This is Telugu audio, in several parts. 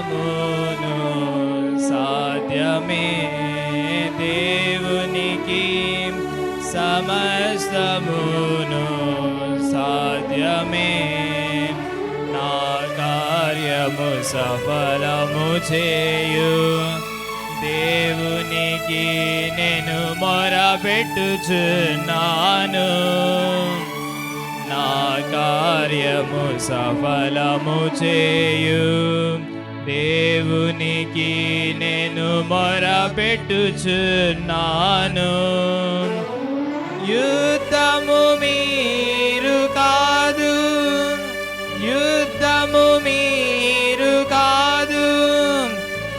సమస్తమును సాధ్యమే దేవునికి సమస్తమును సాధ్యమే. నా కార్యము సఫలము చేయు. దేవునికి నేను మొరపెట్టుచున్నాను. నా కార్యము సఫలము చేయు. దేవునికి నేను మొరపెట్టుచున్నాను. యుద్ధము మీరు కాదు యుద్ధము మీరు కాదు.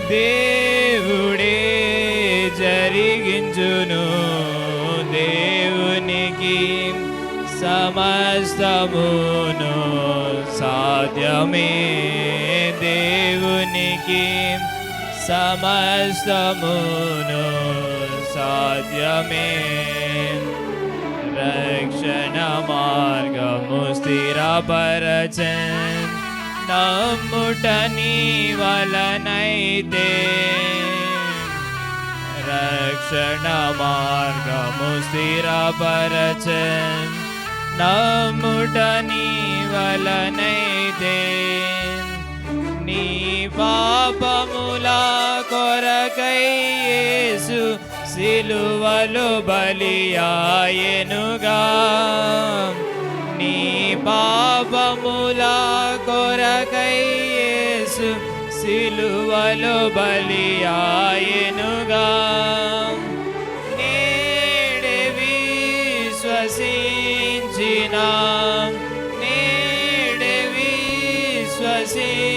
దేవుడే జరిగించును దేవునికి సమస్తమును సాధ్యమే. దేవునికి సమస్తమును సాధ్యమే. రక్షణ మార్గము స్థిరపరచన్. నమ్ముట నీ వలనైతే రక్షణ మార్గము స్థిరపరచన్. నమ్ముట నీ వలనైతే నీ పాపముల కొరకై యేసు సిలువలు బలియాయనుగా. నీ పాపముల కొరకై యేసు సిలువలు బలియాయనుగా. నేడే విశ్వసించిన. నేడే విశ్వసి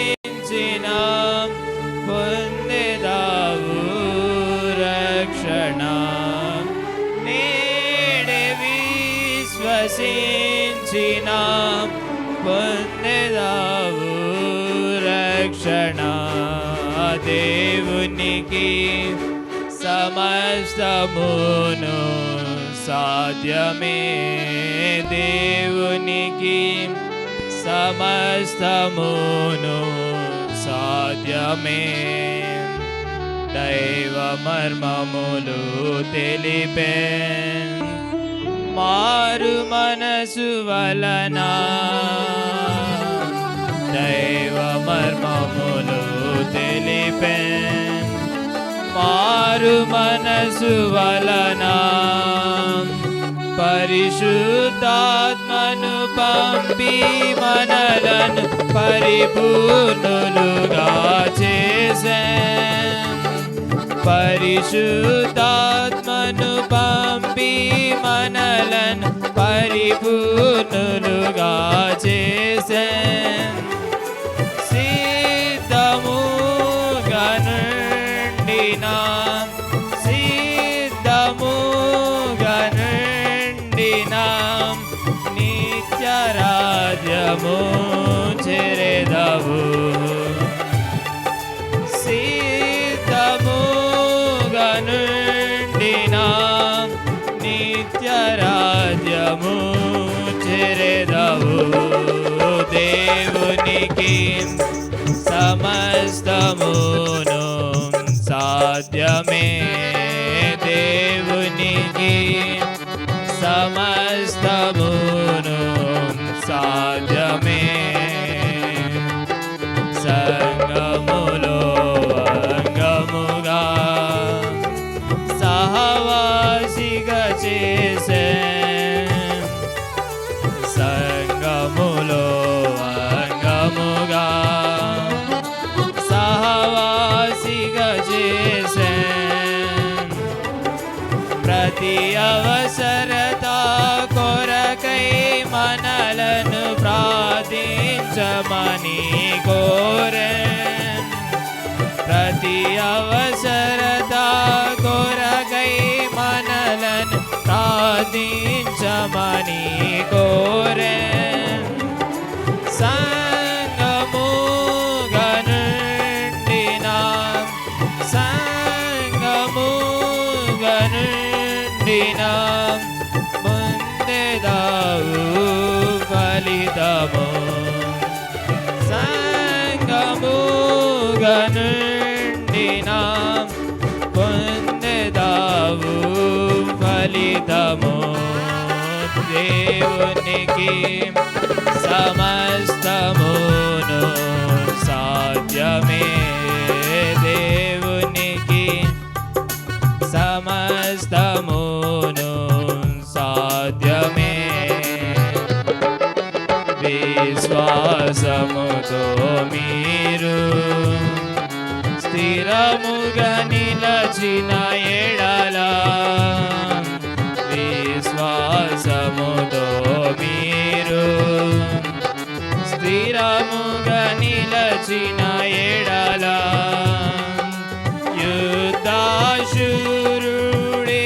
పొందెదావు రక్షణ దేవునికి సమస్తమును సాధ్యమే దేవునికి సమస్తమును సాధ్యమే దైవ మర్మములు తెలిపే మారు మనసు వలన మర్మములు తెలిపే మారు మనసు వలన పరిశుద్ధాత్మను పంపి మనలను పరిపూర్ణులుగా చేసే పరిశుద్ధాత్మను పంపి మనలను పరిపూర్ణులుగా చేసే నిత్యరాజ్యము చెరెదవు సిద్ధముగా నుండిన నిత్యరాజ్యము చెరెదవు దేవునికి సమస్తమును సాధ్యమే. దేవునికి సమస్త సంగములో అంగముగా సహవాసిగా చేసే. ప్రతి అవసరత కొరకై మనలను ప్రార్థించమని కోరే. ప్రతి అవసరత కొరకై మనలను ప్రార్థించమని నిండిన పొందెదావు ఫలితము. దేవునికి సమస్తమును సాధ్యమే. దేవునికి సమస్తమును సాధ్యమే. విశ్వాసముతో మీరు స్థిరముగా నిలచిన ఎడల విశ్వాసముతో మీరు స్థిరముగా నిలచిన ఎడల యుద్ధాశూరుడే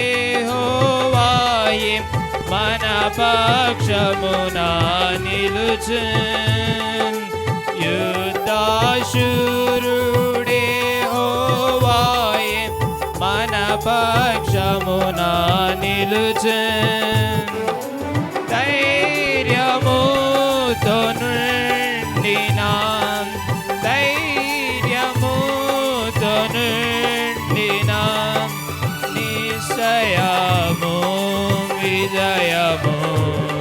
హోవాయే మన పక్షమున నిలుచు యుద్ధాశూరుడే పక్షమున నిలుచు. ధైర్యముతో నిండిన. ధైర్యముతో నిండిన. నిశ్చయము విజయము.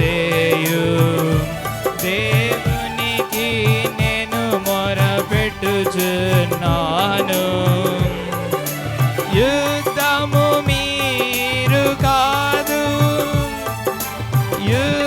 చేయు. దేవునికి నేను మొరపెట్టుచున్నాను. యుద్ధము మీరు కాదు. యు